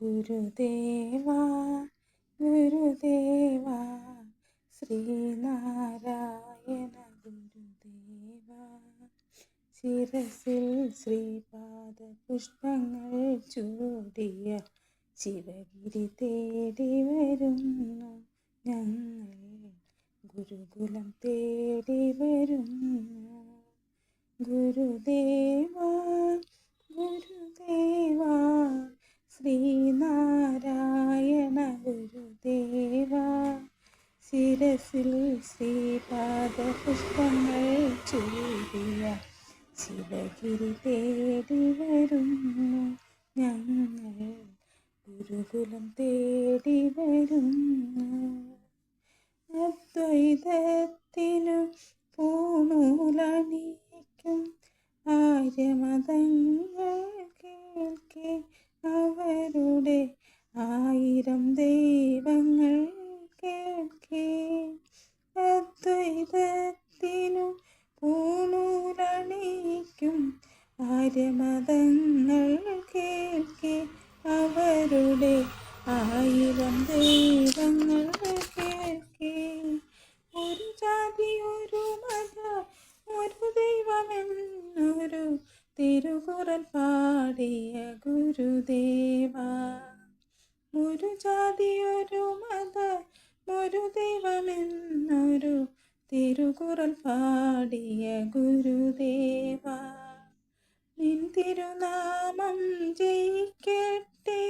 ഗുരുദേവ ഗുരുദേവ ശ്രീനാരായണ ഗുരുദേവ. ശിരസിൽ ശ്രീപാദ പുഷ്പങ്ങൾ ചൂടിയ ശിവഗിരി തേടി വരുന്നു ഞങ്ങൾ. ഗുരുകുലം തേടി വരുന്നു. ഗുരുദേവ ശിരസിൽ ശ്രീപാദ പുഷ്പങ്ങൾ ചൂടിയ ശിവഗിരി തേടി വരുന്നു ഞങ്ങൾ. ഗുരുകുലം തേടി വരുന്നു. അദ്വൈതത്തിനു പൂണൂലണിക്കും ആര്യമതങ്ങൾ കേൾക്കെ അവരുടെ ആയിരം ദൈവങ്ങൾ പൂണൂലണിക്കും ആര്യമതങ്ങൾ കേൾക്കെ അവരുടെ ആയിരം ദൈവങ്ങൾ കേൾക്കെ. ഒരു ജാതി ഒരു മത ഒരു ദൈവമെന്നൊരു തിരുകുറൽ പാടിയ ഗുരുദേവ. ഒരു ജാതി ഒരു മത ഒരു ദൈവമെന്നൊരു തിരുകുറൽ പാടിയ ഗുരുദേവ നിൻ തിരുനാമം ജയിക്കട്ടെ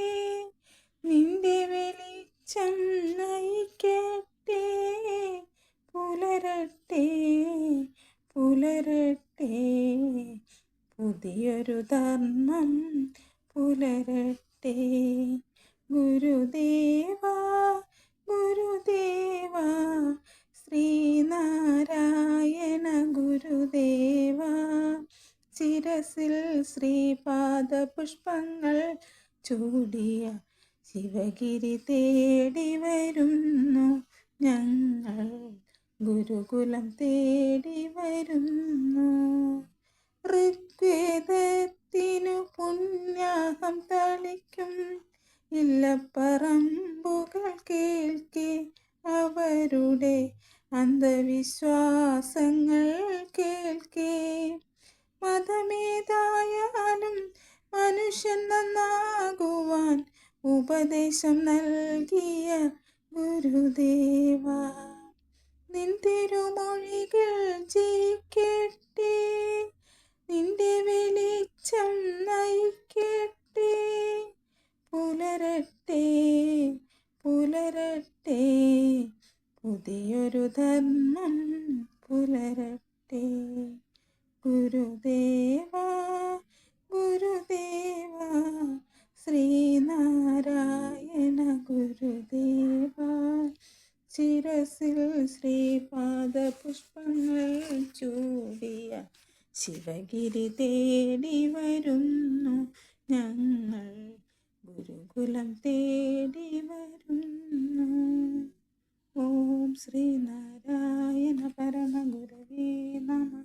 നിന്റെ വെളിച്ചം നയിക്കട്ടെ പുലരട്ടെ പുലരട്ടെ പുതിയൊരു ധർമ്മം പുലരട്ടെ. ഗുരുദേവ ഗുരുദേവ ശിരസിൽ ശ്രീപാദ പുഷ്പങ്ങൾ ചൂടിയ ശിവഗിരി തേടി വരുന്നു ഞങ്ങൾ. ഗുരുകുലം തേടി വരുന്നു. ഋഗ്വേദത്തിനു പുണ്യാഹം തളിക്കും. ഇല്ലപ്പറമ്പുകൾ കേൾക്കെ അവരുടെ അന്ധവിശ്വാസങ്ങൾ കേൾക്കെ ഉപദേശം നൽകിയ ഗുരുദേവ. നിൻ തിരുമൊഴികൾ ജയിക്കട്ടെ നിന്റെ വെളിച്ചം നയിക്കട്ടെ. പുലരട്ടെ പുലരട്ടെ പുതിയൊരു ധർമ്മം പുലരട്ടെ. ഗുരുദേവ ഗുരുദേവ. ശിരസിൽ ശ്രീപാദ പുഷ്പങ്ങൾ ചൂടിയ ശിവഗിരി തേടി വരുന്നു ഞങ്ങൾ. ഗുരുകുലം തേടി വരുന്നു. ഓം ശ്രീനാരായണ പരമഗുരവേ നമ.